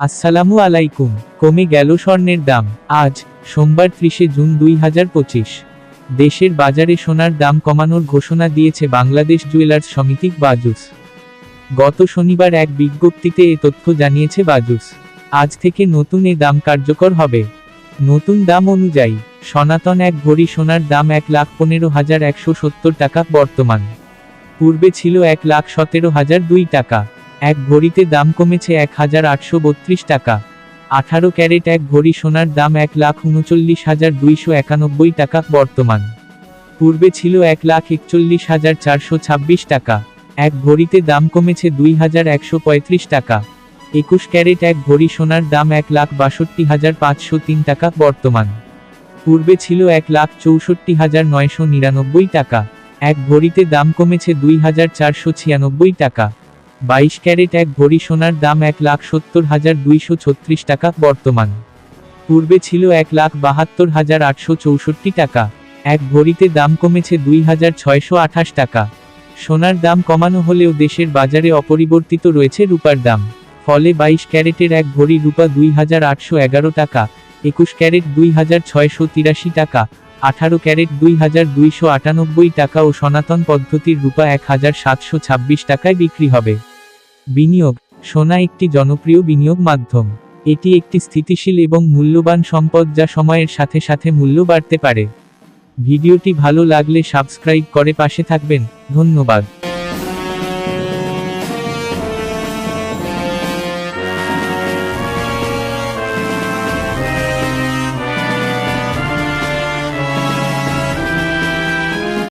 আসসালামু আলাইকুম। কমে গেল স্বর্ণের দাম। আজ, সোমবার ত্রিশে জুন দুই হাজার পঁচিশ। দেশের বাজারে সোনার দাম কমানোর ঘোষণা দিয়েছে বাংলাদেশ জুয়েলার্স সমিতি বাজুস। গত শনিবার এক বিজ্ঞপ্তিতে এ তথ্য জানিয়েছে বাজুস। আজ থেকে নতুন এ দাম কার্যকর হবে। নতুন দাম অনুযায়ী, সনাতন এক ভরি সোনার দাম এক লাখ পনেরো হাজার একশো সত্তর টাকা বর্তমান। পূর্বে ছিল এক লাখ সতেরো হাজার দুই টাকা। এক ভরিতে দাম কমেছে এক হাজার আটশো বত্রিশ টাকা। আঠারো ক্যারেট এক ভরি সোনার দাম এক লাখ উনচল্লিশ হাজার দুইশো একানব্বই টাকা বর্তমান। পূর্বে ছিল এক লাখ একচল্লিশ হাজার চারশো ছাব্বিশ টাকা। এক ভরিতে দাম কমেছে দুই হাজার একশো পঁয়ত্রিশ টাকা। একুশ ক্যারেট এক ভরি সোনার দাম এক লাখ বাষট্টি হাজার পাঁচশো তিন টাকা বর্তমান। পূর্বে ছিল এক লাখ চৌষট্টি হাজার নয়শো নিরানব্বই টাকা। এক ভরিতে দাম কমেছে দুই হাজার চারশো ছিয়ানব্বই টাকা। বাইশ ক্যারেট এক ভরি সোনার দাম এক লাখ সত্তর হাজার দুইশো ছত্রিশ টাকা বর্তমান। পূর্বে ছিল এক লাখ বাহাত্তর হাজার আটশো চৌষট্টি টাকা। এক ভরিতে দাম কমেছে দুই হাজার ছয়শো আঠাশ টাকা। সোনার দাম কমানো হলেও দেশের বাজারে অপরিবর্তিত রয়েছে রূপার দাম। ফলে বাইশ ক্যারেটের এক ভরি রূপা দুই হাজার আটশো এগারো টাকা, একুশ ক্যারেট দুই হাজার ছয়শো তিরাশি টাকা, আঠারো ক্যারেট দুই হাজার দুইশো আটানব্বই টাকা ও সনাতন পদ্ধতির রূপা এক হাজার সাতশো ছাব্বিশ টাকায় বিক্রি হবে। বিনিয়োগ, সোনা একটি জনপ্রিয় বিনিয়োগ মাধ্যম। এটি একটি স্থিতিশীল এবং মূল্যবান সম্পদ যা সময়ের সাথে সাথে মূল্য বাড়তে পারে। ভিডিওটি ভালো লাগলে সাবস্ক্রাইব করে পাশে থাকবেন। ধন্যবাদ।